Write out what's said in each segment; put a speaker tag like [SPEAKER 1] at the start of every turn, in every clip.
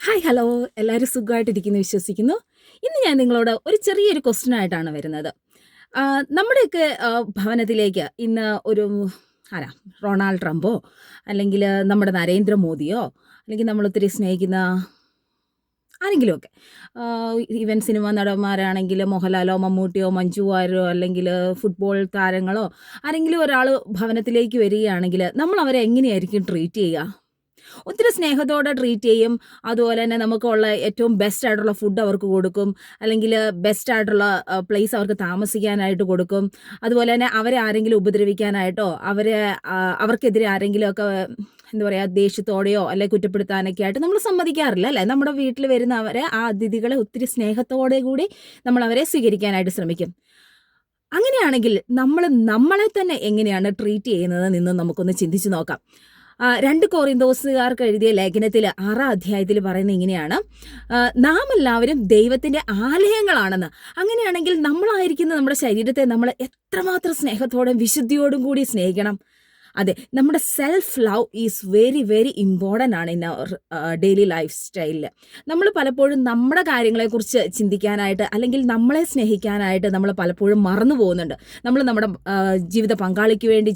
[SPEAKER 1] Hi hello എല്ലാവരും സുഖമായിട്ടിരിക്കുന്നു വിശ്വസിക്കുന്നു. ഇന്ന് ഞാൻ നിങ്ങളോട് ഒരു ചെറിയൊരു ക്വസ്റ്റ്യൻ ആയിട്ടാണ് വരുന്നത്. നമ്മുടെയൊക്കെ ഭവനത്തിലേക്ക് ഇന്ന് ഒരു ആരാ റൊണാൾഡ് ട്രംപോ അല്ലെങ്കിൽ നമ്മുടെ നരേന്ദ്രമോദിയോ അല്ലെങ്കിൽ നമ്മൾ ഒത്തിരി സ്നേഹിക്കുന്ന ആരെങ്കിലുമൊക്കെ ഈവൻ സിനിമ നടന്മാരാണെങ്കിൽ മോഹൻലാലോ മമ്മൂട്ടിയോ മഞ്ജു വാര്യരോ അല്ലെങ്കിൽ ഫുട്ബോൾ താരങ്ങളോ ആരെങ്കിലും ഒരാൾ ഭവനത്തിലേക്ക് വരികയാണെങ്കിൽ നമ്മൾ അവരെ എങ്ങനെയായിരിക്കും ട്രീറ്റ് ചെയ്യുക? ഒത്തിരി സ്നേഹത്തോടെ ട്രീറ്റ് ചെയ്യും. അതുപോലെ തന്നെ നമുക്കുള്ള ഏറ്റവും ബെസ്റ്റ് ആയിട്ടുള്ള ഫുഡ് അവർക്ക് കൊടുക്കും. അല്ലെങ്കിൽ ബെസ്റ്റ് ആയിട്ടുള്ള പ്ലേസ് അവർക്ക് താമസിക്കാനായിട്ട് കൊടുക്കും. അതുപോലെ തന്നെ അവരെ ആരെങ്കിലും ഉപദ്രവിക്കാനായിട്ടോ അവരെ അവർക്കെതിരെ ആരെങ്കിലുമൊക്കെ എന്താ പറയുക ദേഷ്യത്തോടെയോ അല്ലെ കുറ്റപ്പെടുത്താനൊക്കെ ആയിട്ട് നമ്മൾ സമ്മതിക്കാറില്ല അല്ലേ? നമ്മുടെ വീട്ടിൽ വരുന്നവരെ ആ അതിഥികളെ ഒത്തിരി സ്നേഹത്തോടെ കൂടി നമ്മൾ അവരെ സ്വീകരിക്കാനായിട്ട് ശ്രമിക്കും. അങ്ങനെയാണെങ്കിൽ നമ്മൾ നമ്മളെ തന്നെ എങ്ങനെയാണ് ട്രീറ്റ് ചെയ്യുന്നത് നിന്ന് നമുക്കൊന്ന് ചിന്തിച്ചു നോക്കാം. രണ്ട് കോറിന്തോസുകാർക്ക് എഴുതിയ ലേഖനത്തിൽ ആറാം അധ്യായത്തിൽ പറയുന്നത് ഇങ്ങനെയാണ്. നാം എല്ലാവരും ദൈവത്തിന്റെ ആലയങ്ങളാണെന്ന്. അങ്ങനെയാണെങ്കിൽ നമ്മളായിരിക്കുന്ന നമ്മുടെ ശരീരത്തെ നമ്മൾ എത്രമാത്രം സ്നേഹത്തോടും വിശുദ്ധിയോടും കൂടി സ്നേഹിക്കണം. അതെ നമ്മുടെ self love is very very important ആണ് ഇൻ അവർ ഡെയിലി ലൈഫ് സ്റ്റൈലിൽ നമ്മൾ പലപ്പോഴും നമ്മുടെ കാര്യങ്ങളെക്കുറിച്ച് ചിന്തിക്കാനായിട്ട് അല്ലെങ്കിൽ നമ്മളെ സ്നേഹിക്കാനായിട്ട് നമ്മൾ പലപ്പോഴും മറന്നു പോകുന്നുണ്ട്. നമ്മൾ നമ്മുടെ ജീവിത പങ്കാളിക്ക് വേണ്ടി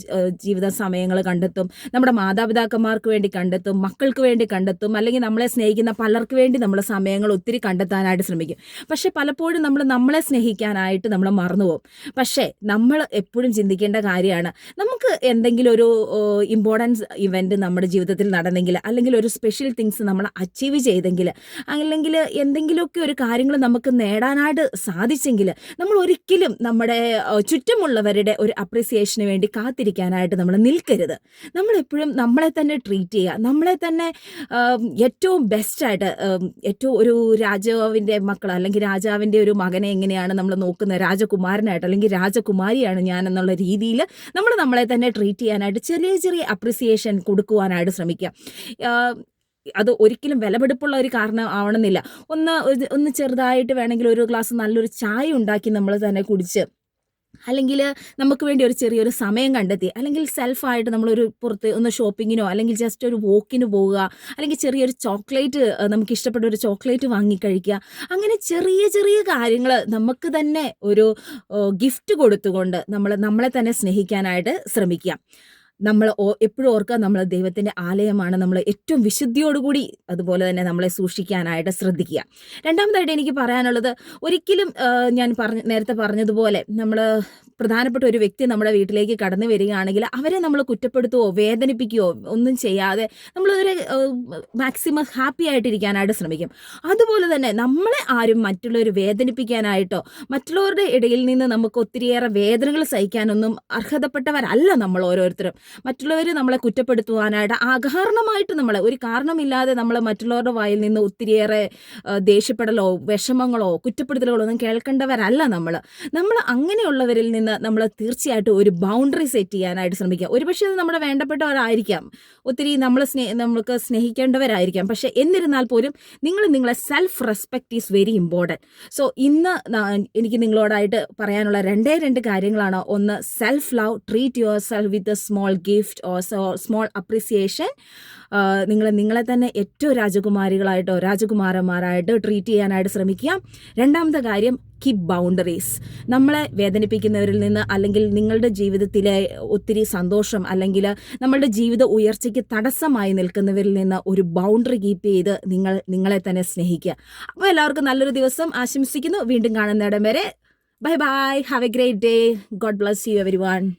[SPEAKER 1] ജീവിത സമയങ്ങൾ കണ്ടെത്തും. നമ്മുടെ മാതാപിതാക്കന്മാർക്ക് വേണ്ടി കണ്ടെത്തും. മക്കൾക്ക് വേണ്ടി കണ്ടെത്തും. അല്ലെങ്കിൽ നമ്മളെ സ്നേഹിക്കുന്ന പലർക്ക് വേണ്ടി നമ്മൾ സമയങ്ങൾ ഒത്തിരി കണ്ടെത്താനായിട്ട് ശ്രമിക്കും. പക്ഷെ പലപ്പോഴും നമ്മൾ നമ്മളെ സ്നേഹിക്കാനായിട്ട് നമ്മൾ മറന്നു പോകും. പക്ഷേ നമ്മൾ എപ്പോഴും ചിന്തിക്കേണ്ട കാര്യമാണ്. നമുക്ക് എന്തെങ്കിലും ഒരു ഇമ്പോർട്ടൻസ് ഇവന്റ് നമ്മുടെ ജീവിതത്തിൽ നടന്നെങ്കിൽ അല്ലെങ്കിൽ ഒരു സ്പെഷ്യൽ തിങ്സ് നമ്മൾ അച്ചീവ് ചെയ്തെങ്കിൽ അല്ലെങ്കിൽ എന്തെങ്കിലുമൊക്കെ ഒരു കാര്യങ്ങൾ നമുക്ക് നേടാനായിട്ട് സാധിച്ചെങ്കിൽ നമ്മൾ ഒരിക്കലും നമ്മുടെ ചുറ്റുമുള്ളവരുടെ ഒരു അപ്രിസിയേഷന് വേണ്ടി കാത്തിരിക്കാനായിട്ട് നമ്മൾ നിൽക്കരുത്. നമ്മളെപ്പോഴും നമ്മളെ തന്നെ ട്രീറ്റ് ചെയ്യുക. നമ്മളെ തന്നെ ഏറ്റവും ബെസ്റ്റായിട്ട് ഏറ്റവും ഒരു രാജാവിന്റെ മക്കൾ അല്ലെങ്കിൽ രാജാവിന്റെ ഒരു മകനെ എങ്ങനെയാണ് നമ്മൾ നോക്കുന്നത് രാജകുമാരനായിട്ട് അല്ലെങ്കിൽ രാജകുമാരിയാണ് ഞാൻ എന്നുള്ള രീതിയിൽ നമ്മൾ നമ്മളെ തന്നെ ട്രീറ്റ് ചെയ്യാനായിട്ട് ചെറിയ ചെറിയ അപ്രിസിയേഷൻ കൊടുക്കുവാനായിട്ട് ശ്രമിക്കുക. അത് ഒരിക്കലും വിലപിടിപ്പുള്ള ഒരു കാരണം ആവണമെന്നില്ല. ഒന്ന് ഒന്ന് ചെറുതായിട്ട് വേണമെങ്കിൽ ഒരു ഗ്ലാസ് നല്ലൊരു ചായ ഉണ്ടാക്കി നമ്മൾ തന്നെ കുടിച്ച് അല്ലെങ്കിൽ നമുക്ക് വേണ്ടി ഒരു ചെറിയൊരു സമയം കണ്ടെത്തി. അല്ലെങ്കിൽ സെൽഫായിട്ട് നമ്മളൊരു പുറത്ത് ഒന്ന് ഷോപ്പിങ്ങിനോ അല്ലെങ്കിൽ ജസ്റ്റ് ഒരു വോക്കിന് പോവുക. അല്ലെങ്കിൽ ചെറിയൊരു ചോക്ലേറ്റ് നമുക്ക് ഇഷ്ടപ്പെട്ട ഒരു ചോക്ലേറ്റ് വാങ്ങി കഴിക്കുക. അങ്ങനെ ചെറിയ ചെറിയ കാര്യങ്ങൾ നമുക്ക് തന്നെ ഒരു ഗിഫ്റ്റ് കൊടുത്തുകൊണ്ട് നമ്മൾ നമ്മളെ തന്നെ സ്നേഹിക്കാനായിട്ട് ശ്രമിക്കുക. നമ്മൾ എപ്പോഴും ഓർക്കുക നമ്മൾ ദൈവത്തിന്റെ ആലയമാണ്. നമ്മൾ ഏറ്റവും വിശുദ്ധിയോടുകൂടി അതുപോലെ തന്നെ നമ്മളെ സൂക്ഷിക്കാനായിട്ട് ശ്രദ്ധിക്കുക. രണ്ടാമതായിട്ട് എനിക്ക് പറയാനുള്ളത് ഒരിക്കലും ഞാൻ പറഞ്ഞ നേരത്തെ പറഞ്ഞതുപോലെ നമ്മൾ പ്രധാനപ്പെട്ട ഒരു വ്യക്തി നമ്മുടെ വീട്ടിലേക്ക് കടന്നു വരികയാണെങ്കിൽ അവരെ നമ്മൾ കുറ്റപ്പെടുത്തുകയോ വേദനിപ്പിക്കുകയോ ഒന്നും ചെയ്യാതെ നമ്മളൊരു മാക്സിമം ഹാപ്പി ആയിട്ടിരിക്കാനായിട്ട് ശ്രമിക്കും. അതുപോലെ തന്നെ നമ്മളെ ആരും മറ്റുള്ളവർ വേദനിപ്പിക്കാനായിട്ടോ മറ്റുള്ളവരുടെ ഇടയിൽ നിന്ന് നമുക്ക് ഒത്തിരിയേറെ വേദനകൾ സഹിക്കാനൊന്നും അർഹതപ്പെട്ടവരല്ല നമ്മൾ ഓരോരുത്തരും. മറ്റുള്ളവർ നമ്മളെ കുറ്റപ്പെടുത്തുവാനായിട്ട് അകാരണമായിട്ട് നമ്മളെ ഒരു കാരണമില്ലാതെ നമ്മൾ മറ്റുള്ളവരുടെ വായിൽ നിന്ന് ഒത്തിരിയേറെ ദേഷ്യപ്പെടലോ വിഷമങ്ങളോ കുറ്റപ്പെടുത്തലുകളോ ഒന്നും കേൾക്കേണ്ടവരല്ല നമ്മൾ. നമ്മൾ അങ്ങനെയുള്ളവരിൽ നിന്ന് നമ്മൾ തീർച്ചയായിട്ടും ഒരു ബൗണ്ടറി സെറ്റ് ചെയ്യാനായിട്ട് ശ്രമിക്കുക ഒരുപക്ഷെ അത് നമ്മുടെ വേണ്ടപ്പെട്ടവരായിരിക്കാം. ഒത്തിരി നമ്മൾ സ്നേ നമുക്ക് സ്നേഹിക്കേണ്ടവരായിരിക്കാം. പക്ഷെ എന്നിരുന്നാൽ പോലും നിങ്ങൾ നിങ്ങളെ self respect is very important so ഇന്ന് എനിക്ക് നിങ്ങളോടായിട്ട് പറയാനുള്ള രണ്ടേ രണ്ട് കാര്യങ്ങളാണ്. ഒന്ന് self love treat yourself with a small gift or small appreciation നിങ്ങൾ നിങ്ങളെ തന്നെ ഏറ്റവും രാജകുമാരികളായിട്ടോ രാജകുമാരന്മാരായിട്ടോ ട്രീറ്റ് ചെയ്യാനായിട്ട് ശ്രമിക്കുക. രണ്ടാമത്തെ കാര്യം കീപ് ബൗണ്ടറീസ് നമ്മളെ വേദനിപ്പിക്കുന്നവരിൽ നിന്ന് അല്ലെങ്കിൽ നിങ്ങളുടെ ജീവിതത്തിലെ ഒത്തിരി സന്തോഷം അല്ലെങ്കിൽ നമ്മളുടെ ജീവിത ഉയർച്ചയ്ക്ക് തടസ്സമായി നിൽക്കുന്നവരിൽ നിന്ന് ഒരു ബൗണ്ടറി കീപ്പ് ചെയ്ത് നിങ്ങൾ നിങ്ങളെ തന്നെ സ്നേഹിക്കുക. അപ്പോൾ എല്ലാവർക്കും നല്ലൊരു ദിവസം ആശംസിക്കുന്നു. വീണ്ടും കാണുന്നിടം വരെ. Bye bye have a great day God bless you everyone